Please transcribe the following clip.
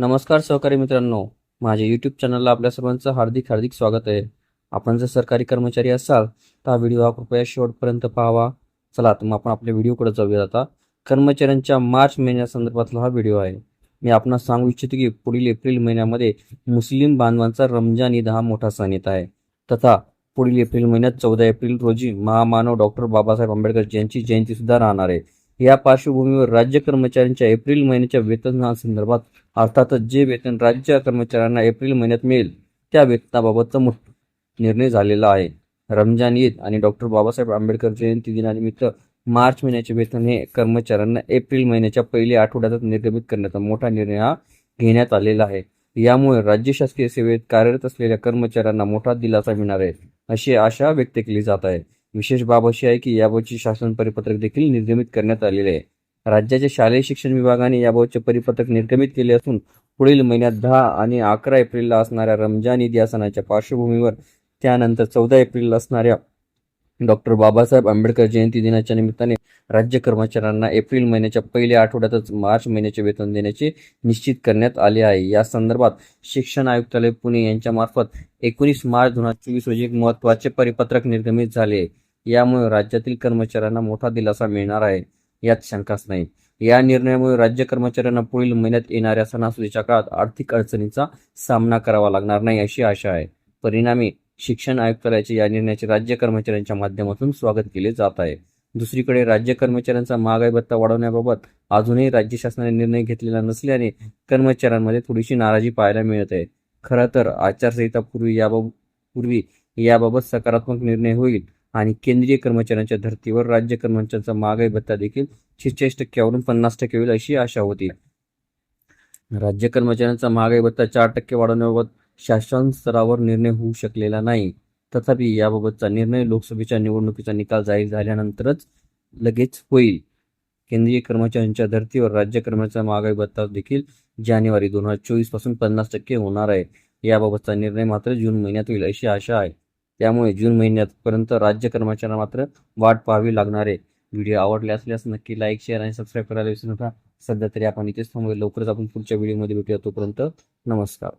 नमस्कार सहकारी मित्रांनो. माझ्या यूट्यूब चॅनलला आपल्या सर्वांचं हार्दिक हार्दिक स्वागत आहे. आपण जर सरकारी कर्मचारी असाल तर हा व्हिडिओ हा कृपया शेवटपर्यंत पाहावा. चला तर मग आपण आपल्या व्हिडिओकडे जाऊया आता. कर्मचाऱ्यांच्या मार्च महिन्यासंदर्भातला हा व्हिडिओ आहे. मी आपणास सांगू इच्छितो की पुढील एप्रिल महिन्यामध्ये मुस्लिम बांधवांचा रमजान ईद हा मोठा सण येत आहे. तथा पुढील एप्रिल महिन्यात चौदा एप्रिल रोजी महामानव डॉक्टर बाबासाहेब आंबेडकर यांची जयंती सुद्धा राहणार आहे. या पार्श्वभूमीवर राज्य कर्मचाऱ्यांच्या एप्रिल महिन्याच्या वेतनासंदर्भात अर्थातच जे वेतन राज्य कर्मचाऱ्यांना एप्रिल महिन्यात मिळेल त्या वेतनाबाबतचा मोठ निर्णय झालेला आहे. रमजान ईद आणि डॉक्टर बाबासाहेब आंबेडकर जयंती दिनानिमित्त मार्च महिन्याचे वेतन हे कर्मचाऱ्यांना एप्रिल महिन्याच्या पहिल्या आठवड्यातच निर्गमित करण्याचा मोठा निर्णय हा घेण्यात आलेला आहे. यामुळे राज्य शासकीय सेवेत कार्यरत असलेल्या कर्मचाऱ्यांना मोठा दिलासा मिळणार आहे अशी आशा व्यक्त केली जात आहे. विशेष बाब अशी आहे की याबाबतचे शासन परिपत्रक देखील निर्गमित करण्यात आलेले आहे. राज्याच्या शालेय शिक्षण विभागाने याबाबतचे परिपत्रक निर्गमित केले असून पुढील महिन्यात दहा आणि अकरा एप्रिलला असणाऱ्या रमजान ईद या सणाच्या पार्श्वभूमीवर त्यानंतर चौदा एप्रिलला असणाऱ्या डॉक्टर बाबासाहेब आंबेडकर जयंती दिनाच्या निमित्ताने राज्य कर्मचाऱ्यांना एप्रिल महिन्याच्या पहिल्या आठवड्यातच मार्च महिन्याचे वेतन देण्याचे निश्चित करण्यात आले आहे. या संदर्भात शिक्षण आयुक्तालय पुणे यांच्या मार्फत एकोणीस मार्च दोन हजार चोवीस रोजी एक महत्त्वाचे परिपत्रक निर्गमित झाले आहे. यामुळे राज्यातील कर्मचाऱ्यांना मोठा दिलासा मिळणार आहे यात शंकाच नाही. या निर्णयामुळे राज्य कर्मचाऱ्यांना पुढील महिन्यात येणाऱ्या सणासुदीच्या काळात आर्थिक अडचणीचा सामना करावा लागणार नाही अशी आशा आहे. परिणामी शिक्षण आयुक्तालयाच्या या निर्णयाचे राज्य कर्मचाऱ्यांच्या माध्यमातून स्वागत केले जात आहे. दुसरीकडे राज्य कर्मचाऱ्यांचा महागाई भत्ता वाढवण्याबाबत अजूनही राज्य शासनाने निर्णय घेतलेला नसल्याने कर्मचाऱ्यांमध्ये थोडीशी नाराजी पाहायला मिळत. आहे खरं तर आचारसंहिता पूर्वी याबाबत पूर्वी याबाबत सकारात्मक निर्णय होईल आणि केंद्रीय कर्मचाऱ्यांच्या धर्तीवर राज्य कर्मचाऱ्यांचा महागाई भत्ता देखील शेहेचाळीस टक्क्यावरून पन्नास टक्के होईल अशी आशा होती. राज्य कर्मचाऱ्यांचा महागाई भत्ता चार टक्के वाढवण्याबाबत शासन स्तरावर निर्णय होऊ शकलेला नाही. तथापि याबाबतचा निर्णय लोकसभेच्या निवडणुकीचा निकाल जाहीर झाल्यानंतरच लगेच होईल. केंद्रीय कर्मचाऱ्यांच्या धर्तीवर राज्य कर्मचाऱ्यांचा महागाई भत्ता देखील जानेवारी दोन हजार चोवीसपासून पन्नास टक्के होणार आहे. याबाबतचा निर्णय मात्र जून महिन्यात होईल अशी आशा आहे. त्यामुळे जून महिन्यापर्यंत राज्य कर्मचाऱ्यांना मात्र वाट पाहावी लागणार आहे. व्हिडिओ आवडले असल्यास नक्की लाईक शेअर आणि सबस्क्राईब करायला विसरू नका. सध्या तरी आपण इथेच थांबूया. लवकरच आपण पुढच्या व्हिडिओमध्ये भेटूया. तोपर्यंत नमस्कार.